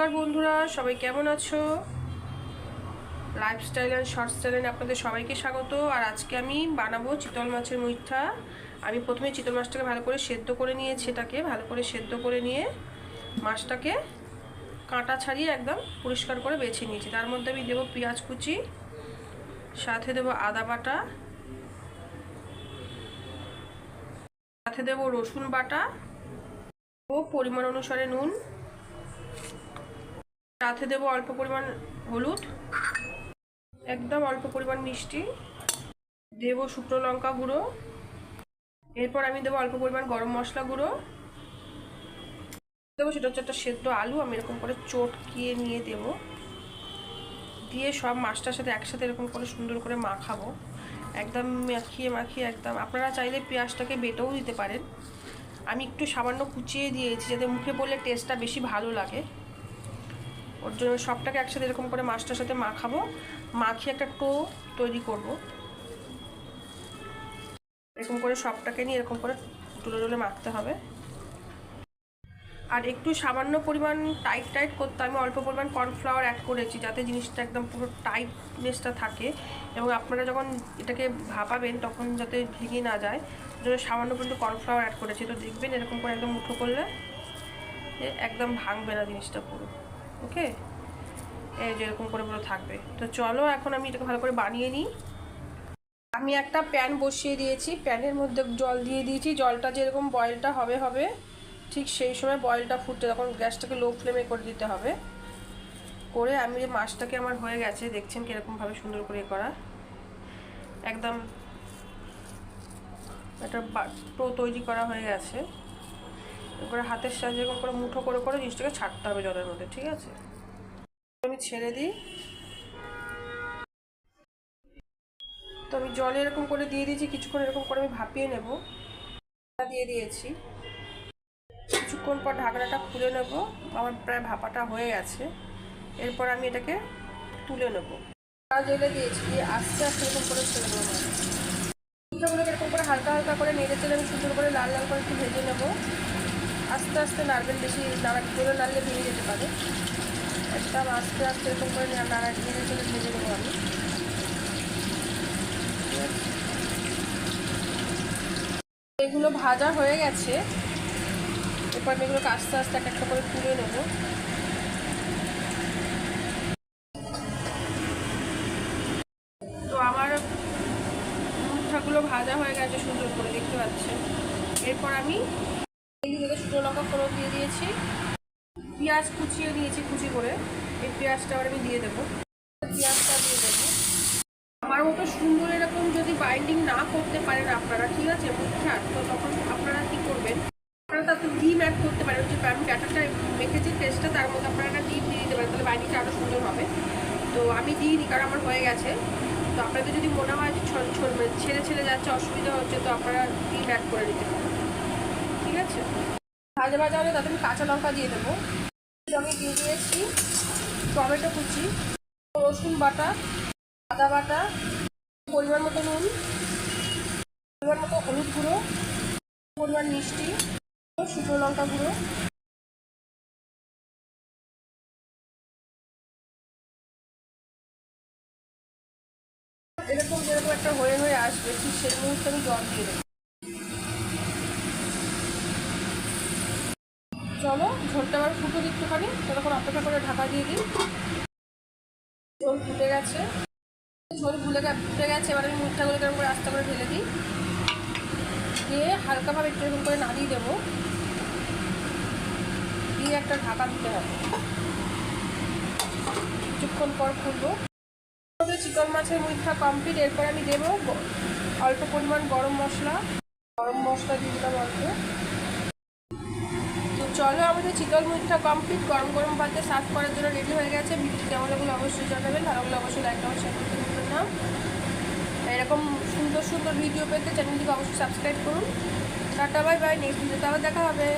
নমস্কার বন্ধুরা, সবাই কেমন আছো? লাইফস্টাইল অ্যান্ড শর্ট স্টাইলে আপনাদের সবাইকে স্বাগত। আর আজকে আমি বানাবো চিতল মাছের মুইঠা আমি প্রথমে চিতল মাছটাকে ভালো করে সেদ্ধ করে নিয়েছি এটাকে, ভালো করে সেদ্ধ করে নিয়ে মাছটাকে কাঁটা ছাড়িয়ে একদম পরিষ্কার করে বেছে নিয়েছি। তার মধ্যে আমি দেবো পেঁয়াজ কুচি, সাথে দেবো আদা বাটা, সাথে দেবো রসুন বাটা, ও পরিমাণ অনুসারে নুন সাথে দেবো অল্প পরিমাণ হলুদ, একদম অল্প পরিমাণ মিষ্টি, দেবো শুকনো লঙ্কা গুঁড়ো, এরপর আমি দেবো অল্প পরিমাণ গরম মশলা গুঁড়ো। দেবো সেটা হচ্ছে একটা সেদ্ধ আলু, আমি এরকম করে চটকিয়ে নিয়ে দেব। দিয়ে সব মাছটার সাথে একসাথে এরকম করে সুন্দর করে মাখাবো। একদম মাখিয়ে মাখিয়ে একদম। আপনারা চাইলে পেঁয়াজটাকে বেটেও দিতে পারেন। আমি একটু সামান্য কুচিয়ে দিয়েছি, যাতে মুখে পড়লে টেস্টটা বেশি ভালো লাগে। ওর জন্য সবটাকে একসাথে এরকম করে মাছটার সাথে মাখাবো, মাখিয়ে একটা টো তৈরি করব। এরকম করে সবটাকে নিয়ে এরকম করে তুলে তুলে মাখতে হবে। আর একটু সামান্য পরিমাণ টাইট টাইট করতে আমি অল্প পরিমাণ কর্নফ্লাওয়ার অ্যাড করেছি, যাতে জিনিসটা একদম পুরো টাইটনেসটা থাকে এবং আপনারা যখন এটাকে ভাপাবেন তখন যাতে ভেঙে না যায়। জন্য সামান্য পরিমাণ কর্নফ্লাওয়ার অ্যাড করেছি, তো দেখবেন এরকম করে একদম মুঠো করলে একদম ভাঙবে না জিনিসটা পুরো। ওকে? এই যে এরকম করে পুরো থাকবে। তো চলো এখন আমি এটাকে ভালো করে বানিয়ে নিই। আমি একটা প্যান বসিয়ে দিয়েছি। প্যানের মধ্যে জল দিয়ে দিয়েছি। জলটা যেরকম বয়েলটা হবে হবে, ঠিক সেই সময় বয়েলটা ফুটতে তখন গ্যাসটাকে লো ফ্লেমে করে দিতে হবে। করে আমি যে মাছটাকে আমার হয়ে গেছে, দেখছেন কীরকমভাবে সুন্দর করে করা। একদম একটা তৈরি করা হয়ে গেছে। করে হাতের সাহায্যে এরকম করে মুঠো করে করে জিনিসটাকে ছাড়তে হবে জলের মধ্যে, ঠিক আছে? আমি ছেড়ে দিই। তো আমি জলে এরকম করে দিয়ে দিয়েছি, কিছুক্ষণ এরকম করে আমি ভাপিয়ে নেব। দিয়ে দিয়েছি। কিছুক্ষণ পর ঢাকনাটা খুলে নেব। আমার প্রায় ভাপাটা হয়ে গেছে। এরপর আমি এটাকে তুলে নেব। জেলে দিয়েছি, দিয়ে আস্তে আস্তে এরকম করে ছেড়ে দেবো এরকম করে হালকা হালকা করে নেড়ে চেলে আমি সুন্দর করে লাল লাল করে একটু ভেজে নেব। আস্তে আস্তে নাড়বেন বেশি নাড়া জোরে নাড়লে ভেঙে যেতে পারে। একদম আস্তে আস্তে এরকম করে নাড়া নেড়ে চেলে ভেজে নেব আমি। এগুলো ভাজা হয়ে গেছে। এরপর আমি এগুলোকে আস্তে আস্তে এক একটা করে তুলে নেব। আমার মুঠাগুলো ভাজা হয়ে গেছে সুন্দর করে, দেখতে পাচ্ছেন। এরপর আমি দিকে শুকনো দিয়ে দিয়েছি। পেঁয়াজ কুচিয়ে দিয়েছি কুচি করে। এই পেঁয়াজটা আবার আমি দিয়ে দেবো। পেঁয়াজটা দিয়ে দেবো। আমার মতো সুন্দর এরকম যদি বাইন্ডিং না করতে পারেন আপনারা, ঠিক আছে? মুখে তো তখন আপনারা কি করবেন? আপনারা তাতে ডিম অ্যাড করতে পারেন। যে আমি ব্যাটারটা মেখেছি টেস্টটা তার মধ্যে আপনারা একটা ডিম দিয়ে দিতে পারেন। তাহলে বাইন্ডিংটা আরও সুন্দর হবে। তো আমি দিইনি কারণ আমার হয়ে গেছে। তো আপনাদের যদি মনে হয় যে ছেড়ে ছেড়ে যাচ্ছে, অসুবিধা হচ্ছে, তো আপনারা ডিম অ্যাড করে দিতে পারেন। আছে ভাজা ভাজা হলে তাতে আমি কাঁচা লঙ্কা দিয়ে দেবো। আমি দিয়ে দিয়েছি টমেটো কুচি, রসুন বাটা, আদা বাটা, পরিমাণ মতো নুন, পরিমাণ মতো হলুদ গুঁড়ো, পরিমাণ মিষ্টি, শুকনো লঙ্কা গুঁড়ো। এরকম যেরকম একটা হয়ে হয়ে আসবে, ঠিক সেই মুহূর্তে আমি জল দিয়ে দেবো। চলো ঝোলটা আবার ফুটো একটুখানি তখন অপেক্ষা করে ঢাকা দিয়ে দিই। ঝোল ফুটে গেছে। ঝোল ভুলে ফুটে গেছে, এবার আমি মুখটাগুলো এরকম করে আস্তে করে ঢেলে দিই। দিয়ে হালকাভাবে একটু এরকম করে নাড়িয়ে দেবো। দিয়ে একটা ঢাকা দিতে হবে। কিছুক্ষণ পর খুলবো। চিকন মাছের মুখটা কমপ্লিট এরপর আমি দেবো অল্প পরিমাণ গরম মশলা। গরম মশলা দিয়ে দিলাম অল্প। চলো আমাদের চিতল মুরগিটা কমপ্লিট গরম গরম ভাতে সার্ভ করার জন্য রেডি হয়ে গেছে। ভিডিও কেমন লাগল অবশ্যই জানাবেন। ভালো লাগলে অবশ্যই লাইক কমেন্ট শেয়ার করতে ভুলবেন না। এরকম সুন্দর সুন্দর ভিডিও পেতে চ্যানেলটিকে অবশ্যই সাবস্ক্রাইব করুন। টাটা বাই বাই নেক্সট ভিডিওতে আবার দেখা হবে।